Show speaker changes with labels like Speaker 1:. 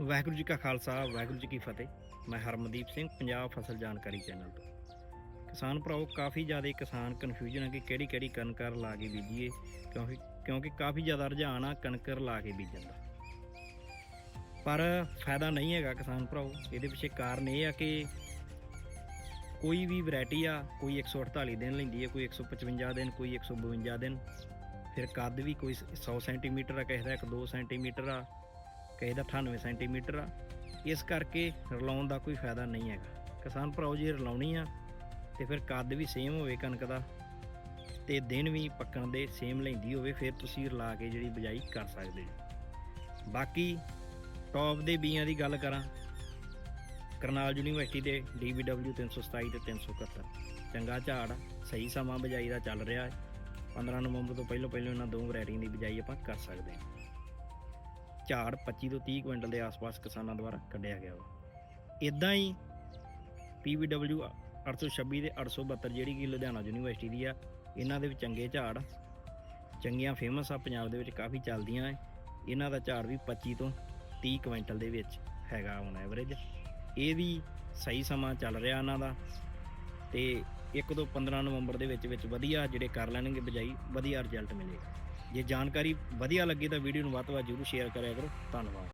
Speaker 1: ਵਾਹਿਗੁਰੂ ਜੀ ਕਾ ਖਾਲਸਾ, ਵਾਹਿਗੁਰੂ ਜੀ ਕੀ ਫਤਿਹ। ਮੈਂ ਹਰਮਨਦੀਪ ਸਿੰਘ, ਪੰਜਾਬ ਫਸਲ ਜਾਣਕਾਰੀ ਚੈਨਲ ਤੋਂ। ਕਿਸਾਨ ਭਰਾਓ, ਕਾਫੀ ਜ਼ਿਆਦਾ ਕਿਸਾਨ ਕਨਫਿਊਜ਼ਨ ਹੈ ਕਿ ਕਿਹੜੀ ਕਿਹੜੀ ਕਣਕਰ ਲਾ ਕੇ ਬੀਜੀਏ, ਕਿਉਂਕਿ ਕਿਉਂਕਿ ਕਾਫੀ ਜ਼ਿਆਦਾ ਰੁਝਾਨ ਆ ਕਣਕਰ ਲਾ ਕੇ ਬੀਜਣ ਦਾ। ਪਰ ਫਾਇਦਾ ਨਹੀਂ ਹੈਗਾ ਕਿਸਾਨ ਭਰਾਓ। ਇਹਦੇ ਪਿੱਛੇ ਕਾਰਨ ਇਹ ਆ ਕਿ ਕੋਈ ਵੀ ਵੈਰਾਈਟੀ ਆ, ਕੋਈ 148 ਦਿਨ ਲੈਂਦੀ ਹੈ ਕੋਈ 155 ਦਿਨ, ਕੋਈ 152 ਦਿਨ। ਫਿਰ ਕੱਦ ਵੀ ਕੋਈ 100 ਸੈਂਟੀਮੀਟਰ ਆ, ਕਿਸੇ ਦਾ 1-2 ਸੈਂਟੀਮੀਟਰ ਆ। ਕਿਸੇ ਦਾ 98 ਸੈਂਟੀਮੀਟਰ ਆ। ਇਸ ਕਰਕੇ ਰਲਾਉਣ ਦਾ ਕੋਈ ਫਾਇਦਾ ਨਹੀਂ ਹੈਗਾ। ਕਿਸਾਨ ਭਰਾਓ ਜੇ ਰਲਾਉਣੀ ਆ ਤੇ ਫਿਰ ਕੱਦ ਵੀ ਸੇਮ ਹੋਵੇ ਕਣਕ ਦਾ ਤੇ ਦਿਨ ਵੀ ਪੱਕਣ ਦੇ ਸੇਮ ਲੈਂਦੀ ਹੋਵੇ ਫਿਰ ਤੁਸੀਂ ਰਲਾ ਕੇ ਜਿਹੜੀ ਬਿਜਾਈ ਕਰ ਸਕਦੇ ਹੋ। ਬਾਕੀ ਟੌਪ ਦੇ ਬੀਆਂ ਦੀ ਗੱਲ ਕਰਾਂ ਕਰਨਾਲ ਯੂਨੀਵਰਸਿਟੀ ਦੇ DBW 327 ਤੇ 371 ਚੰਗਾ ਝਾੜ ਆ, ਸਹੀ ਸਮਾਂ ਬਿਜਾਈ ਦਾ ਚੱਲ ਰਿਹਾ ਹੈ। 15 ਨਵੰਬਰ ਤੋਂ ਪਹਿਲਾਂ ਪਹਿਲਾਂ ਇਹਨਾਂ ਦੋ ਵੈਰਾਈਟੀਆਂ ਦੀ ਬਿਜਾਈ ਆਪਾਂ ਕਰ ਸਕਦੇ ਹਾਂ। ਝਾੜ 25 ਤੋਂ 30 ਕੁਇੰਟਲ ਦੇ ਆਸ-ਪਾਸ ਕਿਸਾਨਾਂ ਦੁਆਰਾ ਕੱਢਿਆ ਗਿਆ ਵਾ। ਇਦਾਂ ਹੀ PBW 826 ਤੇ 872 ਜਿਹੜੀ ਕਿ ਲੁਧਿਆਣਾ ਯੂਨੀਵਰਸਿਟੀ ਦੀ ਆ, ਇਹਨਾਂ ਦੇ ਵੀ ਚੰਗੇ ਝਾੜ, ਚੰਗੀਆਂ ਫੇਮਸ ਆ, ਪੰਜਾਬ ਦੇ ਵਿੱਚ ਕਾਫੀ ਚੱਲਦੀਆਂ ਐ ਇਹਨਾਂ ਦਾ ਝਾੜ ਵੀ 25 ਤੋਂ 30 ਕੁਇੰਟਲ ਦੇ ਵਿੱਚ ਹੈਗਾ ਹੁਣ ਐਵਰੇਜ ਇਹ ਵੀ ਸਹੀ ਸਮਾਂ ਚੱਲ ਰਿਹਾ ਇਹਨਾਂ ਦਾ ਤੇ 1 ਤੋਂ 15 ਨਵੰਬਰ ਦੇ ਵਿੱਚ ਵਿੱਚ ਵਧੀਆ ਜਿਹੜੇ ਕਰ ਲੈਣਗੇ ਬਜਾਈ, ਵਧੀਆ ਰਿਜ਼ਲਟ ਮਿਲੇਗਾ। ਜੇ ਜਾਣਕਾਰੀ ਵਧੀਆ ਲੱਗੀ ਤਾਂ ਵੀਡੀਓ ਨੂੰ ਵੱਧ ਤੋਂ ਵੱਧ ਜ਼ਰੂਰ ਸ਼ੇਅਰ ਕਰਿਆ ਕਰੋ। ਧੰਨਵਾਦ।